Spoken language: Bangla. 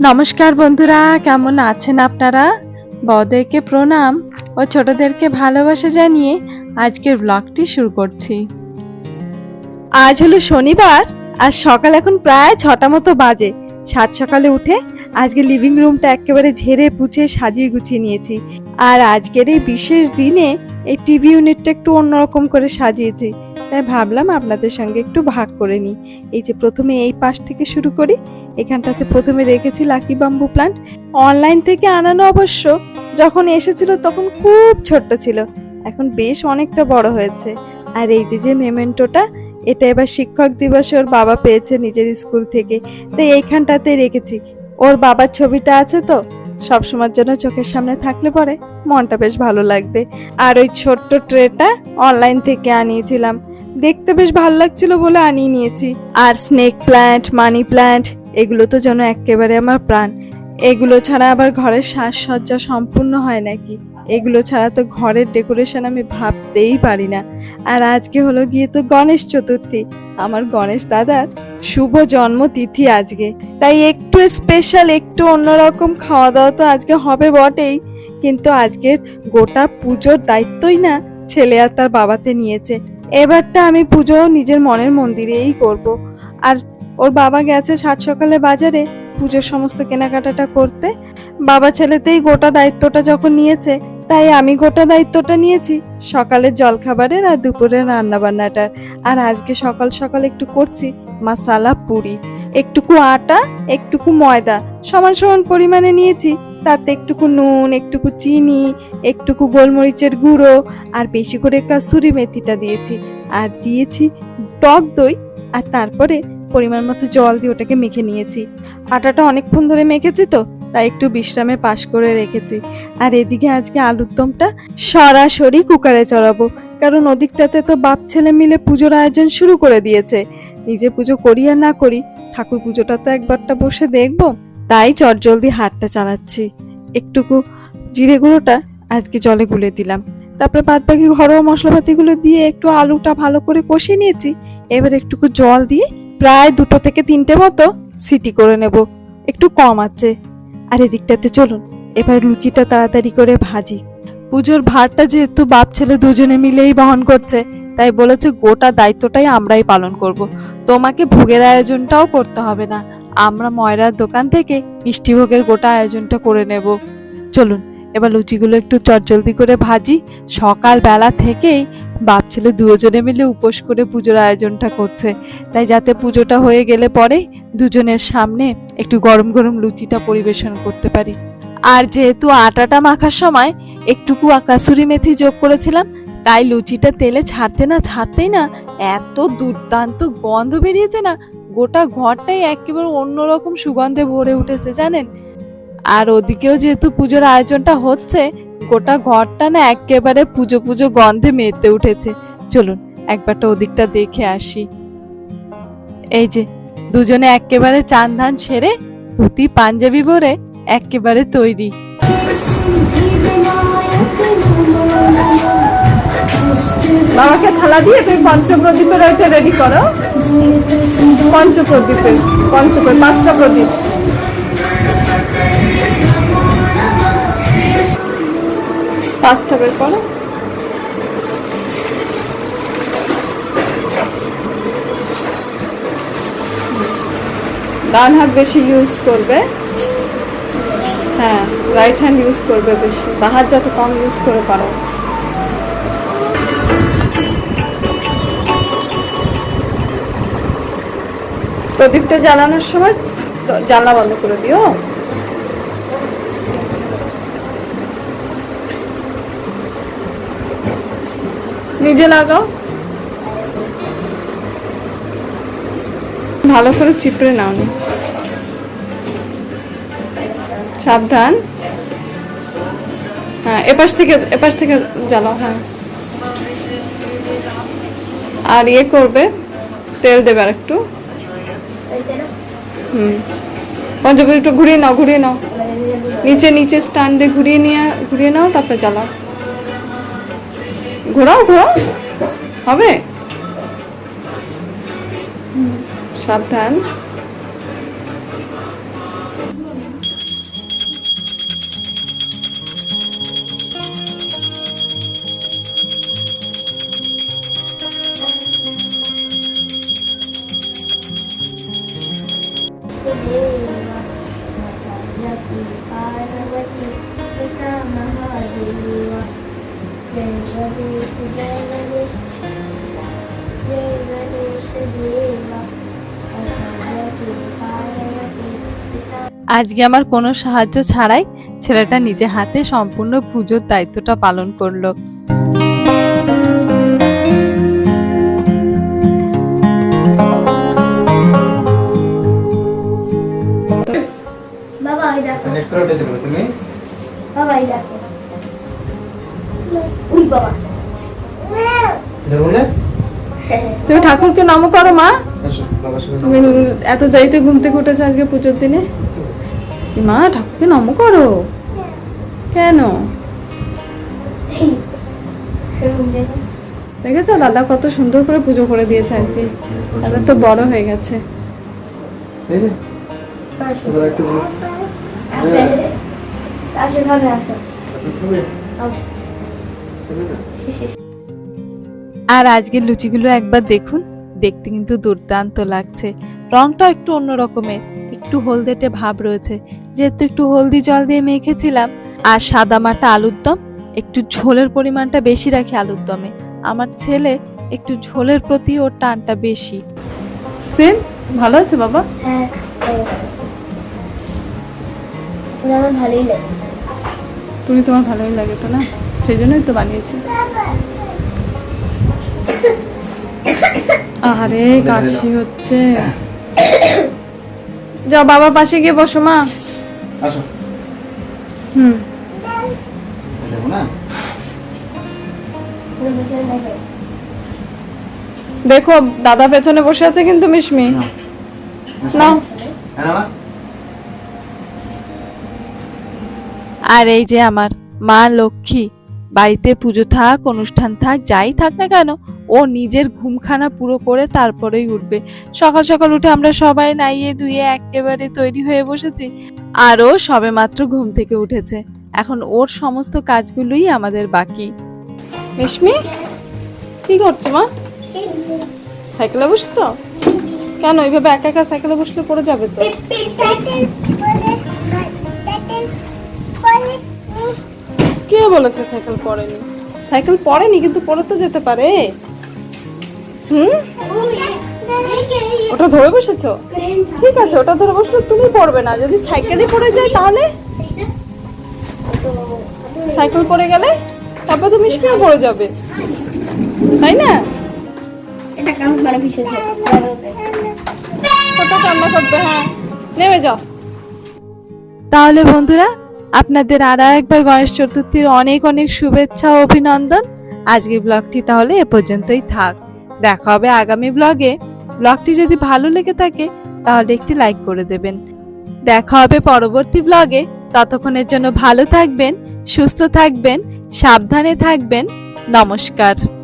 নমস্কার বন্ধুরা, কেমন আছেন আপনারা? বড়দেরকে প্রণাম ও ছোটদেরকে ভালোবাসা জানিয়ে আজকের ব্লগটি শুরু করছি। আজ হলো শনিবার আর সকাল এখন প্রায় ছটা মতো বাজে। সাত সকালে উঠে আজকে লিভিং রুমটা একেবারে ঝেড়ে পুছে সাজিয়ে গুছিয়ে নিয়েছি। আর আজকের এই বিশেষ দিনে এই টিভি ইউনিটটা একটু অন্যরকম করে সাজিয়েছি। তাই ভাবলাম আপনাদের সঙ্গে একটু ভাগ করে নিই। এই যে প্রথমে এই পাশ থেকে শুরু করি এখানটাতে প্রথমে রেখেছি লাকি বাম্বু প্লান্ট। অনলাইন থেকে আনানো অবশ্য যখন এসেছিল তখন খুব ছোট্ট ছিল। এখন বেশ অনেকটা বড় হয়েছে। আর এই যে যে মেমেন্টোটা, এটা এবার শিক্ষক দিবসে ওর বাবা পেয়েছে নিজের স্কুল থেকে। তাই এইখানটাতে রেখেছি। ওর বাবার ছবিটা আছে তো সবসময়ের জন্য চোখের সামনে থাকলে পরে মনটা বেশ ভালো লাগবে। আর ওই ছোট্ট ট্রেটা অনলাইন থেকে আনিয়েছিলাম। দেখতে বেশ ভালো লাগছিল বলে আনিয়ে নিয়েছি। আর স্নেক প্ল্যান্ট মানি প্ল্যান্ট এগুলো তো যেন একেবারে আমার প্রাণ। এগুলো ছাড়া আবার ঘরের সাজসজ্জা সম্পূর্ণ হয় নাকি? এগুলো ছাড়া তো ঘরের ডেকোরেশন আমি ভাবতেই পারি না। আর আজকে হলো গিয়ে তো গণেশ চতুর্থী। আমার গণেশ দাদার শুভ জন্মতিথি আজকে। তাই একটু স্পেশাল একটু অন্যরকম খাওয়া দাওয়া তো আজকে হবে বটেই। কিন্তু আজকের গোটা পুজোর দায়িত্বই না ছেলে আর তার বাবাতে নিয়েছে। এবারটা আমি পুজো নিজের মনের মন্দিরেই করব। আর ওর বাবা গেছে সাত সকালে বাজারে পুজোর সমস্ত কেনাকাটাটা করতে। বাবা ছেলেতেই গোটা দায়িত্বটা যখন নিয়েছে, তাই আমি গোটা দায়িত্বটা নিয়েছি। সকালের জলখাবারের আর দুপুরের রান্নাবান্নাটার আর আজকে সকাল সকাল একটু করছি মাসালা পুরি। একটুকু আটা, একটুকু ময়দা। সমান সমান পরিমাণে নিয়েছি। তাতে একটুকু নুন, একটুকু চিনি, একটুকু গোলমরিচের গুঁড়ো আর বেশি করে কাসুরি মেথিটা দিয়েছি। আর দিয়েছি টক দই আর তারপরে পরিমাণ মতো জল দিয়ে ওটাকে মেখে নিয়েছি। আটাটা অনেকক্ষণ ধরে মেখেছি তো, তাই একটু বিশ্রামে পাশ করে রেখেছি। আর এদিকে আজকে আলুর দমটা সরাসরি কুকারে চড়াবো, কারণ ওদিকটাতে তো বাপ ছেলে মিলে পুজোর আয়োজন শুরু করে দিয়েছে। নিজে পুজো করি আর না করি, ঠাকুর পুজোটা তো একবারটা বসে দেখব। তাই চটজলদি হাটটা চালাচ্ছি। একটুকু জিরে গুঁড়োটা আজকে জলে গুলে দিলাম। তারপরে বাদ বাকি ঘরোয়া মশলাপাতিগুলো দিয়ে একটু আলুটা ভালো করে কষিয়ে নিয়েছি। এবার একটুকু জল দিয়ে প্রায় দুটো থেকে তিনটে মতো সিটি করে নেব। একটু কম আছে। আর এদিকটাতে চলুন, এবার লুচিটা তাড়াতাড়ি করে ভাজি। পুজোর ভারটা যেহেতু বাপ ছেলে দুজনে মিলেই বহন করছে, তাই বলেছে গোটা দায়িত্বটাই আমরাই পালন করব। তোমাকে ভোগের আয়োজনটাও করতে হবে না। আমরা ময়রার দোকান থেকে মিষ্টি ভোগের গোটা আয়োজনটা করে নেব। চলুন এবার লুচিগুলো একটু চটজলদি করে ভাজি। সকালবেলা থেকেই বাপ ছেলে দুজনে মিলে উপোস করে পুজোর আয়োজনটা করছে। তাই যাতে পুজোটা হয়ে গেলে পরে দুজনের সামনে একটু গরম গরম লুচিটা পরিবেশন করতে পারি। আর যেহেতু আটাটা মাখার সময় একটুকু কাসুরি মেথি যোগ করেছিলাম, তাই লুচিটা তেলে ছাড়তে না ছাড়তেই না এত দুর্দান্ত গন্ধ বেরিয়েছে না। গোটা ঘরটাই একেবারে অন্যরকম সুগন্ধে ভরে উঠেছে, জানেন? আর ওদিকেও যেহেতু পুজোর আয়োজনটা হচ্ছে, গোটা ঘরটা না একেবারে পুজো পুজো গন্ধে মেতে উঠেছে। চলুন, একবারটা ওদিকটা দেখে আসি। এই যে, দুজনে একেবারে চান ধান সেরে ধুতি, পাঞ্জাবি পরে একেবারে তৈরি। বাবাকে থালা দিয়ে তুমি পঞ্চপ্রদীপের ওইটা রেডি করো। পঞ্চপ্রদীপের, পঞ্চপ্রদীপ, পাঁচটা প্রদীপ। পাঁচটা বের করো ডান হাত বেশি ইউজ করবে। হ্যাঁ রাইট হ্যান্ড ইউজ করবে বেশি। বা হাত যত কম ইউজ করে পারো। প্রদীপটা জ্বালানোর সময় জানলা বন্ধ করে দিও। নিজে লাগাও। ভালো করে চিপড়ে নাও সাবধান। হ্যাঁ এপাশ থেকে এপাশ থেকে জ্বালাও হ্যাঁ। আর ইয়ে করবে, তেল দেবে আর একটু হুম। পঞ্চপ্রদীপ একটু ঘুরিয়ে নাও ঘুরিয়ে নাও। নিচে নিচে স্ট্যান্ড ঘুরিয়ে নিয়ে, ঘুরিয়ে নাও, তারপরে জ্বালাও। ঘোরাও ঘোরাও। হবে? সাবধান। আজকে আমার কোনো সাহায্য ছাড়াই ছেলেটা নিজে হাতে সম্পূর্ণ পুজোর দায়িত্বটা পালন করল। বাবা ওই দেখো। নেট করে উঠেছিল তুমি। বাবা এই দেখো। উই বাবা ধরুন। না তুমি ঠাকুরকে নম করো মা। তুমি এত দেরিতে ঘুম থেকে উঠেছো আজকে পুজোর দিনে? মা ঠাকুরকে নম করো। কেন? দেখেছ দাদা কত সুন্দর করে পুজো করে দিয়েছে আজকে। দাদা তো বড় হয়ে গেছে। এই যে এবার একটু বলো। আসবে আসে খাবে আসো? আর আজকের লুচিগুলো একবার দেখুন। দেখতে কিন্তু দুর্দান্ত লাগছে। রংটা একটু অন্য রকমের একটু হলদেটে ভাব রয়েছে। যেহেতু একটু হলদি জল দিয়ে মেখেছিলাম আর সাদা মাটা আলুর দম একটু ঝোলের পরিমাণটা বেশি রাখি আলুর দমে। আমার ছেলে একটু ঝোলের প্রতি ওর টানটা বেশি। সেন ভালো আছে বাবা? হ্যাঁ তুমি তোমার ভালোই লাগে তো না? সেই জন্যই তো বানিয়েছি। আরে কাশি হচ্ছে। যাও বাবার পাশে গিয়ে বসো মা। আসো। হুম। দেখো দাদা পেছনে বসে আছে কিন্তু মিশমি। নাও। হ্যাঁ আর এই যে আমার মা লক্ষ্মী বাড়িতে পুজো থাক, অনুষ্ঠান থাক, যাই থাক না কেন, ও নিজের ঘুমখানা পুরো করে তারপরেই উঠবে। সকাল সকাল উঠে আমরা সবাই নাইয়ে ধুয়ে একেবারে তৈরি হয়ে বসেছি। আর ও সবে মাত্র ঘুম থেকে উঠেছে। এখন ওর সমস্ত কাজগুলোই আমাদের বাকি। মিশমি, কি করছ মা? সাইকেলে বসেছ? কেন? এইভাবে একা একা সাইকেলে বসলে পড়ে যাবে তো? কে বলেছে সাইকেল পড়েনি সাইকেল পড়েনি কিন্তু পড়ে তো যেতে পারে। হুম? ওটা ধরে বসেছো? ঠিক আছে ওটা ধরে বসলে তুমি পড়বে না। যদি সাইকেলে পড়ে যায় তাহলে? সাইকেল পড়ে গেলে তারপর তুমি মিশমিও পড়ে যাবে। তাই না? এটা মানে বিশেষ কত কান্না করবে হ্যাঁ। নেমে যাও। তাহলে বন্ধুরা আপনাদের আর একবার গণেশ চতুর্থীর অনেক অনেক শুভেচ্ছা ও অভিনন্দন। আজকের ব্লগটি তাহলে এ পর্যন্তই থাক। দেখা হবে আগামী ব্লগে। ব্লগটি যদি ভালো লেগে থাকে, তাহলে একটি লাইক করে দেবেন। দেখা হবে পরবর্তী ব্লগে। ততক্ষণের জন্য ভালো থাকবেন, সুস্থ থাকবেন, সাবধানে থাকবেন। নমস্কার।